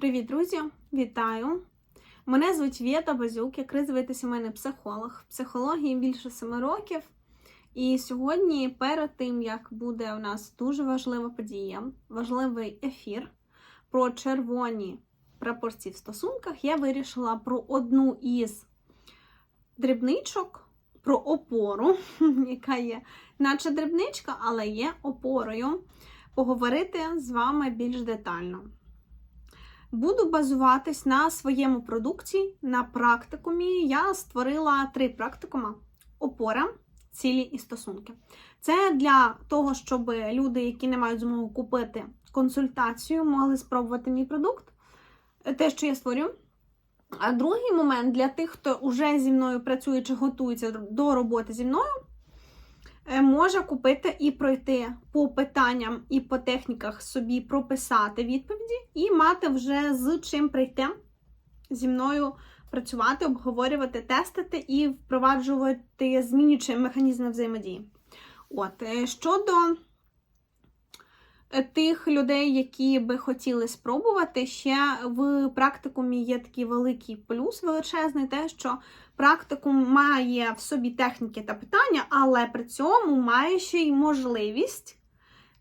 Привіт, друзі! Вітаю! Мене звуть Вєта Базюк, я кризовий та сімейний психолог. Психології більше семи років. І сьогодні, перед тим, як буде у нас дуже важлива подія, важливий ефір про червоні прапорці в стосунках, я вирішила про одну із дрібничок, про опору, яка є, наче дрібничка, але є опорою, поговорити з вами більш детально. Буду базуватись на своєму продукті, на практикумі. Я створила три практикума: опора, цілі і стосунки. Це для того, щоб люди, які не мають змогу купити консультацію, могли спробувати мій продукт, те, що я створю. А другий момент для тих, хто вже зі мною працює чи готується до роботи зі мною, може купити і пройти по питанням і по техніках собі прописати відповіді, і мати вже з чим прийти зі мною працювати, обговорювати, тестити і впроваджувати змінюючі механізми взаємодії. От, е, щодо е, тих людей, які би хотіли спробувати, ще в практикумі є такий великий плюс величезний, те, що практикум має в собі техніки та питання, але при цьому має ще й можливість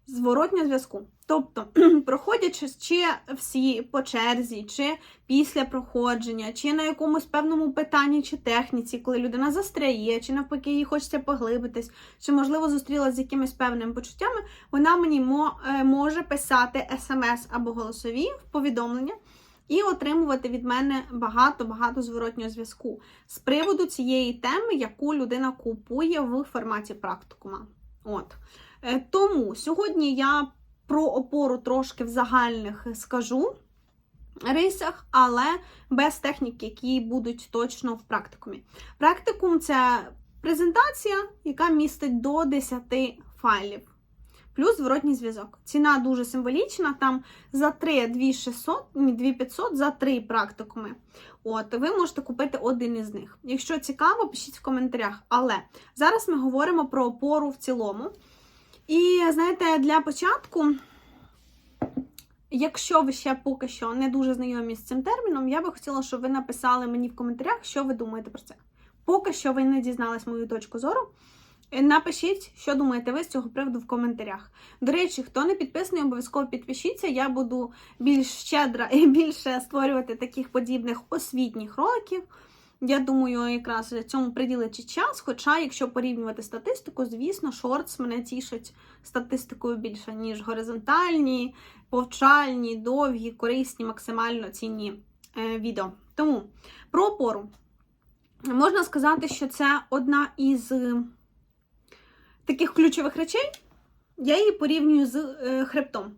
зворотнього зв'язку. Тобто, проходячи чи всі по черзі, чи після проходження, чи на якомусь певному питанні чи техніці, коли людина застряє, чи навпаки їй хочеться поглибитись, чи, можливо, зустрілася з якимись певними почуттями, вона мені е, може писати смс або голосові повідомлення. І отримувати від мене багато-багато зворотнього зв'язку з приводу цієї теми, яку людина купує в форматі практикума. От. Е, Тому сьогодні я про опору трошки в загальних скажу рисах, але без технік, які будуть точно в практикумі. Практикум це презентація, яка містить до 10 файлів. Плюс зворотній зв'язок. Ціна дуже символічна, там за 3 2600, ні, 2500 за 3 практикуми. От, ви можете купити один із них. Якщо цікаво, пишіть в коментарях. Але зараз ми говоримо про опору в цілому. І знаєте, для початку, якщо ви ще поки що не дуже знайомі з цим терміном, я би хотіла, щоб ви написали мені в коментарях, що ви думаєте про це. Поки що ви не дізнались мою точку зору. Напишіть, що думаєте ви з цього приводу в коментарях. До речі, хто не підписаний, обов'язково підпишіться. Я буду більш щедра і більше створювати таких подібних освітніх роликів. Я думаю, якраз цьому приділити час. Хоча, якщо порівнювати статистику, звісно, шортс мене тішить статистикою більше, ніж горизонтальні, повчальні, довгі, корисні, максимально цінні е, відео. Тому про опору. Можна сказати, що це одна із таких ключових речей. Я її порівнюю з е, хребтом.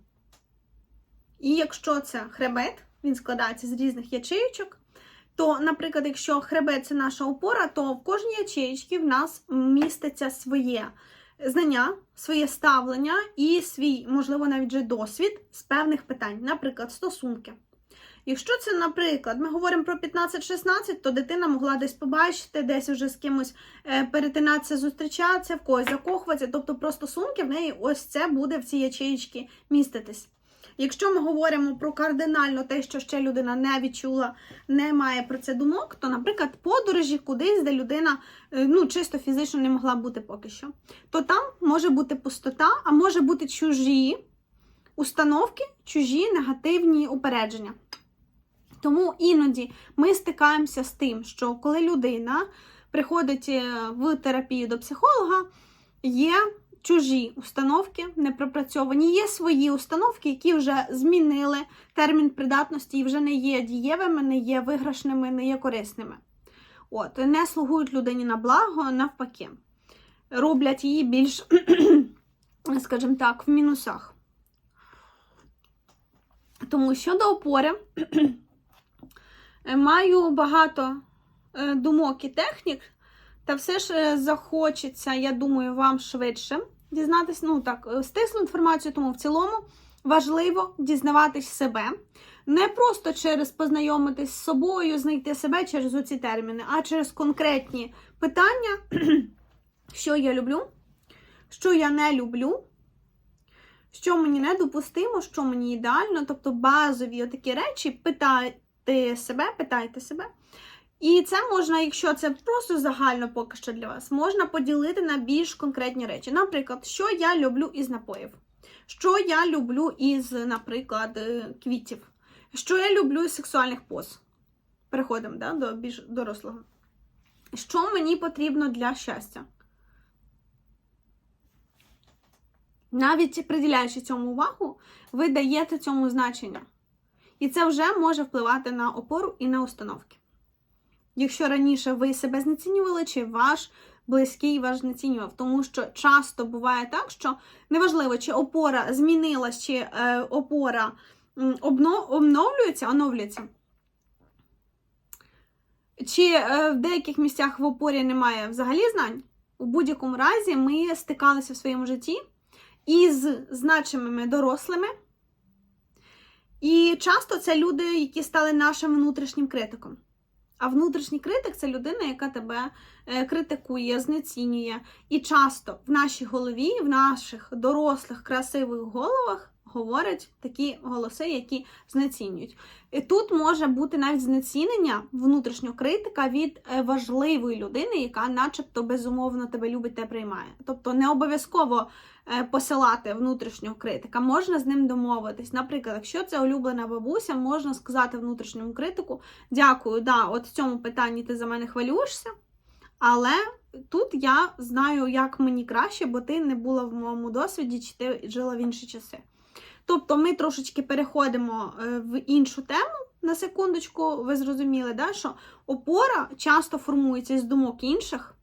І якщо це хребет, він складається з різних ячеючок, то, наприклад, якщо хребет це наша опора, то в кожній ячеїчці в нас міститься своє знання, своє ставлення і свій, можливо, навіть вже досвід з певних питань, наприклад, стосунки. Якщо це, наприклад, ми говоримо про 15-16, то дитина могла десь побачити, десь вже з кимось е, перетинатися, зустрічатися, в когось закохуватися. Тобто про стосунки в неї ось це буде в цій ячеїчці міститись. Якщо ми говоримо про кардинально те, що ще людина не відчула, не має про це думок, то, наприклад, подорожі кудись, де людина е, ну, чисто фізично не могла бути поки що, то там може бути пустота, а може бути чужі установки, чужі негативні упередження. Тому іноді ми стикаємося з тим, що коли людина приходить е, в терапію до психолога, є чужі установки непропрацьовані, є свої установки, які вже змінили термін придатності і вже не є дієвими, не є виграшними, не є корисними. От, не слугують людині на благо, навпаки, роблять її більш, скажімо так, в мінусах. Тому щодо опори. Маю багато е, думок і технік, та все ж е, захочеться, я думаю, вам швидше дізнатися, ну так, е, стислу інформацію, тому в цілому важливо дізнаватись себе. Не просто через познайомитись з собою, знайти себе через оці терміни, а через конкретні питання, що я люблю, що я не люблю, що мені недопустимо, що мені ідеально, тобто базові такі речі, питайте себе, питайте себе. І це можна, якщо це просто загально поки що для вас, можна поділити на більш конкретні речі. Наприклад, що я люблю із напоїв, що я люблю із, наприклад, е, квітів, що я люблю із сексуальних поз. Переходимо да, до більш дорослого. Що мені потрібно для щастя? Навіть приділяючи цьому увагу, ви даєте цьому значення. І це вже може впливати на опору і на установки. Якщо раніше ви себе знецінювали, чи ваш близький вас знецінював, тому що часто буває так, що неважливо, чи опора змінилась, чи е, опора обновлюється, оновлюється. Чи е, в деяких місцях в опорі немає взагалі знань, у будь-якому разі ми стикалися в своєму житті із значимими дорослими. І часто це люди, які стали нашим внутрішнім критиком. А внутрішній критик це людина, яка тебе е, критикує, знецінює. І часто в нашій голові, в наших дорослих, красивих головах говорять такі голоси, які знецінюють. І тут може бути навіть знецінення внутрішнього критика від е, важливої людини, яка, начебто, безумовно тебе любить та приймає. Тобто не обов'язково е, посилати внутрішнього критика, можна з ним домовитись. Наприклад, якщо це улюблена бабуся, можна сказати внутрішньому критику: дякую, да, от в цьому питанні ти за мене хвилюєшся, але. Тут я знаю, як мені краще, бо ти не була в моєму досвіді, чи ти жила в інші часи. Тобто ми трошечки переходимо е, в іншу тему. На секундочку, ви зрозуміли, да, що опора часто формується з думок інших,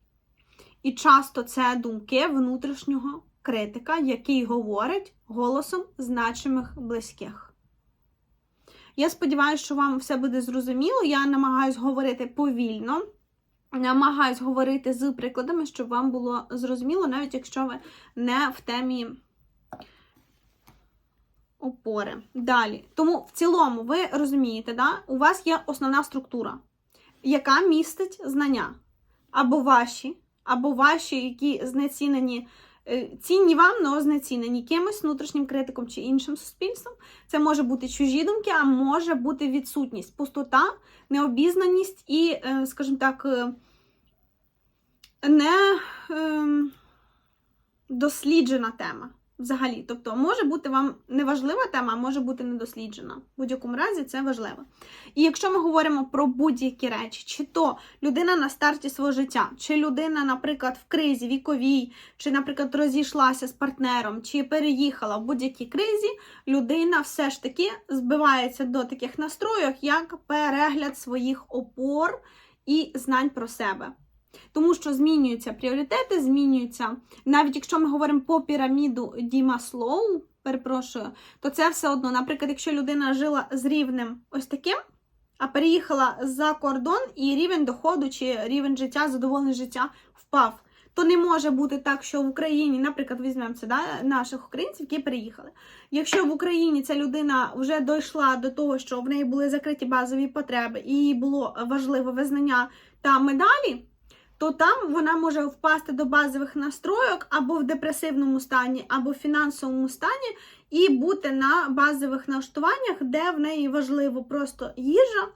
і часто це думки внутрішнього критика, який говорить голосом значимих близьких. Я сподіваюся, що вам все буде зрозуміло. Я намагаюсь говорити повільно, намагаюсь говорити з прикладами, щоб вам було зрозуміло, навіть якщо ви не в темі опори. Далі. Тому в цілому, ви розумієте, да? у вас є основна структура, яка містить знання. Або ваші, або ваші, які знецінені, е, цінні вам, але знецінені кимось внутрішнім критиком чи іншим суспільством. Це може бути чужі думки, а може бути відсутність, пустота, необізнаність і, е, скажімо так, е, не ем, тема. Взагалі, тобто може бути вам неважлива тема, а може бути недосліджена. В будь-якому разі це важливо. І якщо ми говоримо про будь-які речі, чи то людина на старті свого життя, чи людина, наприклад, в кризі віковій, чи, наприклад, розійшлася з партнером, чи переїхала в будь-якій кризі, людина все ж таки збивається до таких настроїв, як перегляд своїх опор і знань про себе. Тому що змінюються пріоритети, змінюються. Навіть якщо ми говоримо по піраміду Діма Слоу, перепрошую, то це все одно, наприклад, якщо людина жила з рівнем ось таким, а переїхала за кордон, і рівень доходу чи рівень життя, задоволений життя впав. То не може бути так, що в Україні, наприклад, візьмемо це да, наших українців, які переїхали. Якщо в Україні ця людина вже дійшла до того, що в неї були закриті базові потреби, і їй було важливе визнання та медалі то там вона може впасти до базових настроїк або в депресивному стані, або в фінансовому стані, і бути на базових налаштуваннях, де в неї важливо просто їжа,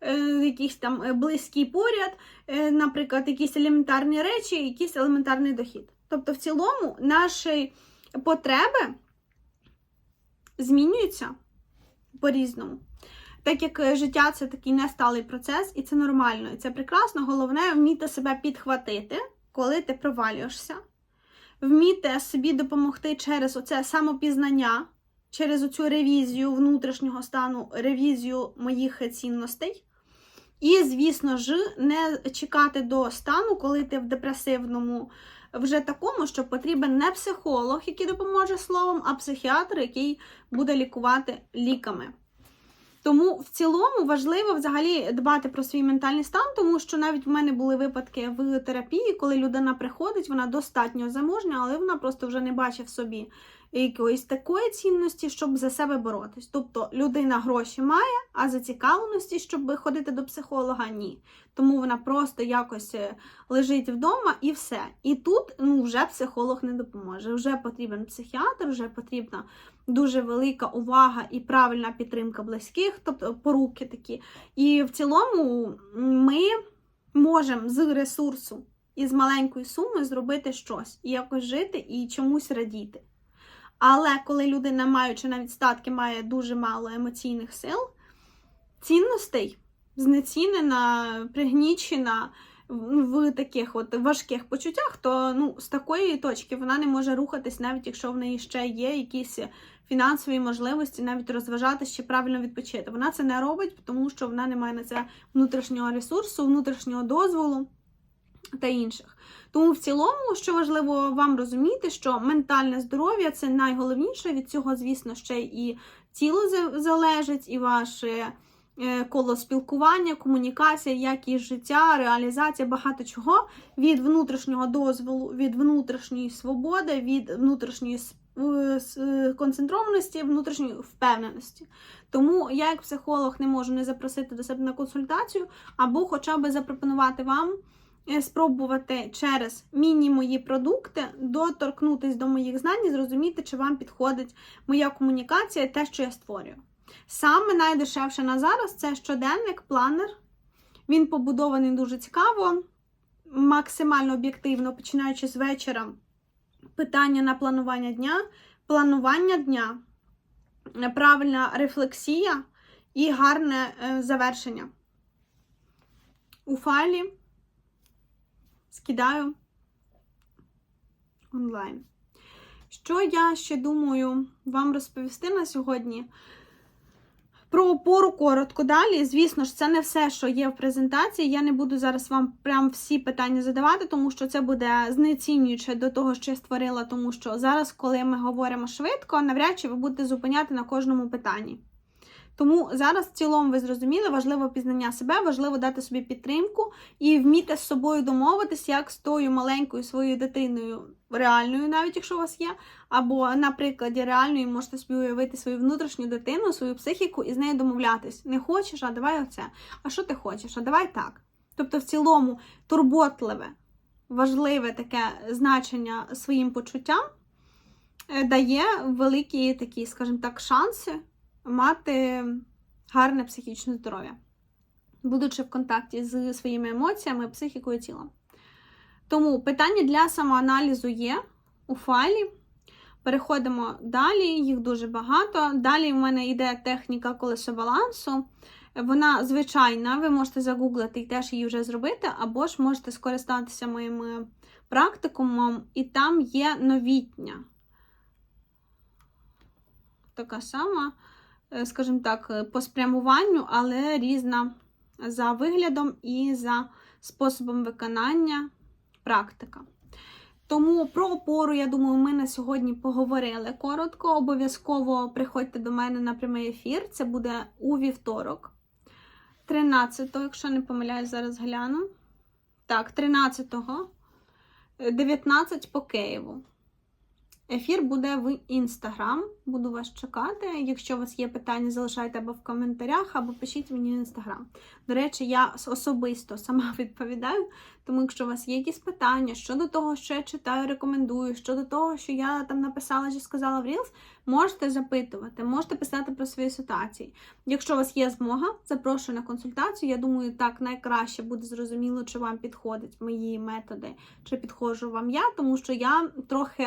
е, якийсь там е, близький поряд, е, наприклад, якісь елементарні речі, якийсь елементарний дохід. Тобто, в цілому, наші потреби змінюються по-різному. Так як е, життя це такий несталий процес, і це нормально, і це прекрасно. Головне вміти себе підхватити, коли ти провалюєшся, вміти собі допомогти через оце самопізнання, через оцю ревізію внутрішнього стану, ревізію моїх цінностей. І, звісно ж, не чекати до стану, коли ти в депресивному вже такому, що потрібен не психолог, який допоможе словом, а психіатр, який буде лікувати ліками. Тому в цілому важливо взагалі дбати про свій ментальний стан, тому що навіть в мене були випадки в терапії, коли людина приходить, вона достатньо заможня, але вона просто вже не бачить в собі якоїсь такої цінності, щоб за себе боротись. Тобто людина гроші має, а зацікавленості, щоб ходити до психолога, ні. Тому вона просто якось е, лежить вдома і все. І тут ну, вже психолог не допоможе. Вже потрібен психіатр, вже потрібна дуже велика увага і правильна підтримка близьких, тобто поруки такі. І в цілому ми можемо з ресурсу і з маленької суми зробити щось, і якось жити і чомусь радіти. Але коли людина, маючи навіть статки, має дуже мало емоційних сил, цінностей знецінена, пригнічена в, таких от важких почуттях, то ну, з такої точки вона не може рухатись, навіть якщо в неї ще є якісь фінансові можливості, навіть розважатися чи правильно відпочити. Вона це не робить, тому що вона не має на це внутрішнього ресурсу, внутрішнього дозволу та інших. Тому в цілому, що важливо вам розуміти, що ментальне здоров'я це найголовніше. Від цього, звісно, ще і тіло залежить, і ваше е, коло спілкування, комунікація, якість життя, реалізація, багато чого від внутрішнього дозволу, від внутрішньої свободи, від внутрішньої концентрованості, внутрішньої впевненості. Тому я, як психолог, не можу не запросити до себе на консультацію, або хоча б запропонувати вам спробувати через міні-мої продукти доторкнутись до моїх знань і зрозуміти, чи вам підходить моя комунікація, те, що я створюю. Саме найдешевше на зараз це щоденник, планер. Він побудований дуже цікаво, максимально об'єктивно, починаючи з вечора. Питання на планування дня, планування дня, е, правильна рефлексія і гарне е, завершення. У файлі скидаю онлайн. Що я ще думаю вам розповісти на сьогодні? Про опору коротко далі. Звісно ж, це не все, що є в презентації. Я не буду зараз вам прям всі питання задавати, тому що це буде знецінююче до того, що я створила, тому що зараз, коли ми говоримо швидко, навряд чи ви будете зупиняти на кожному питанні. Тому зараз в цілому ви зрозуміли, важливо пізнання себе, важливо дати собі підтримку і вміти з собою домовитись, як з тою маленькою своєю дитиною, реальною, навіть якщо у вас є, або на прикладі реальної можете собі уявити свою внутрішню дитину, свою психіку і з нею домовлятись. Не хочеш, а давай оце. А що ти хочеш? А давай так. Тобто, в цілому турботливе, важливе таке значення своїм почуттям е, дає великі такі, скажімо так, шанси мати гарне психічне здоров'я, будучи в контакті з своїми емоціями, психікою тілом. Тому питання для самоаналізу є у файлі. Переходимо далі, їх дуже багато. Далі в мене йде техніка колесо балансу. Вона звичайна, ви можете загуглити і теж її вже зробити, або ж можете скористатися моїм е, практикумом, і там є новітня. Така сама, скажімо так, е, по спрямуванню, але різна за виглядом і за способом виконання практика. Тому про опору, я думаю, ми на сьогодні поговорили коротко. Обов'язково приходьте до мене на прямий ефір. Це буде у вівторок, 13-го, якщо не помиляюсь, зараз гляну. Так, 13-го, 19 по Києву. Ефір буде в інстаграм. Буду вас чекати. Якщо у вас є питання, залишайте або в коментарях, або пишіть мені в інстаграм. До речі, я особисто сама відповідаю. Тому, якщо у вас є якісь питання щодо того, що я читаю, рекомендую, щодо того, що я там написала чи сказала в Reels, можете запитувати, можете писати про свої ситуації. Якщо у вас є змога, запрошую на консультацію. Я думаю, так найкраще буде зрозуміло, чи вам підходять мої методи, чи підходжу вам я, тому що я трохи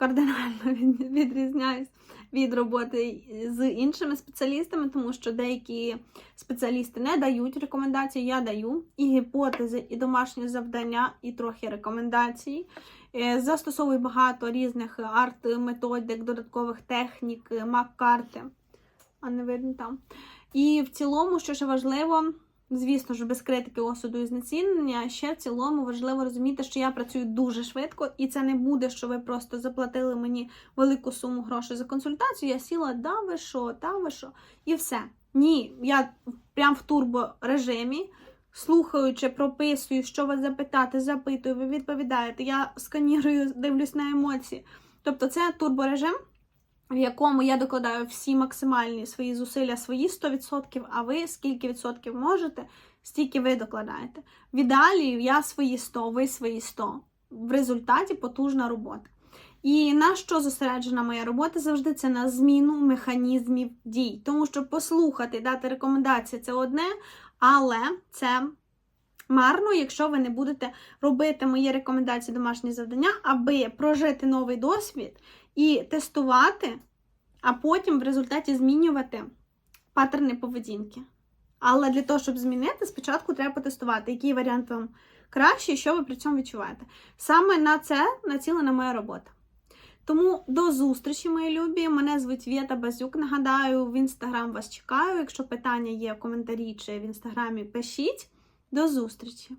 кардинально відрізняюсь від роботи з іншими спеціалістами, тому що деякі спеціалісти не дають рекомендації, я даю і гіпотези, і домашні завдання, і трохи рекомендацій. Е, Застосовую багато різних арт-методик, додаткових технік, мак-карти, а не видно там. І в цілому, що ще важливо, звісно ж, без критики, осуду і знецінення, ще в цілому важливо розуміти, що я працюю дуже швидко, і це не буде, що ви просто заплатили мені велику суму грошей за консультацію. Я сіла, да ви що, да ви що, і все. Ні, я прям в турборежимі, слухаючи, прописую, що вас запитати, запитую, ви відповідаєте. Я сканірую, дивлюсь на емоції. Тобто, це турборежим, в якому я докладаю всі максимальні свої зусилля, свої 100%, а ви скільки відсотків можете, стільки ви докладаєте. В ідеалі я свої 100, ви свої 100. В результаті потужна робота. І на що зосереджена моя робота завжди це на зміну механізмів дій. Тому що послухати, дати рекомендації це одне, але це марно, якщо ви не будете робити мої рекомендації домашні завдання, аби прожити новий досвід і тестувати, а потім в результаті змінювати паттерни поведінки. Але для того, щоб змінити, спочатку треба потестувати, який варіант вам кращий, що ви при цьому відчуваєте. Саме на це націлена моя робота. Тому до зустрічі, мої любі. Мене звуть Вєта Базюк. Нагадаю, в інстаграм вас чекаю. Якщо питання є в коментарі чи в інстаграмі, пишіть. До зустрічі!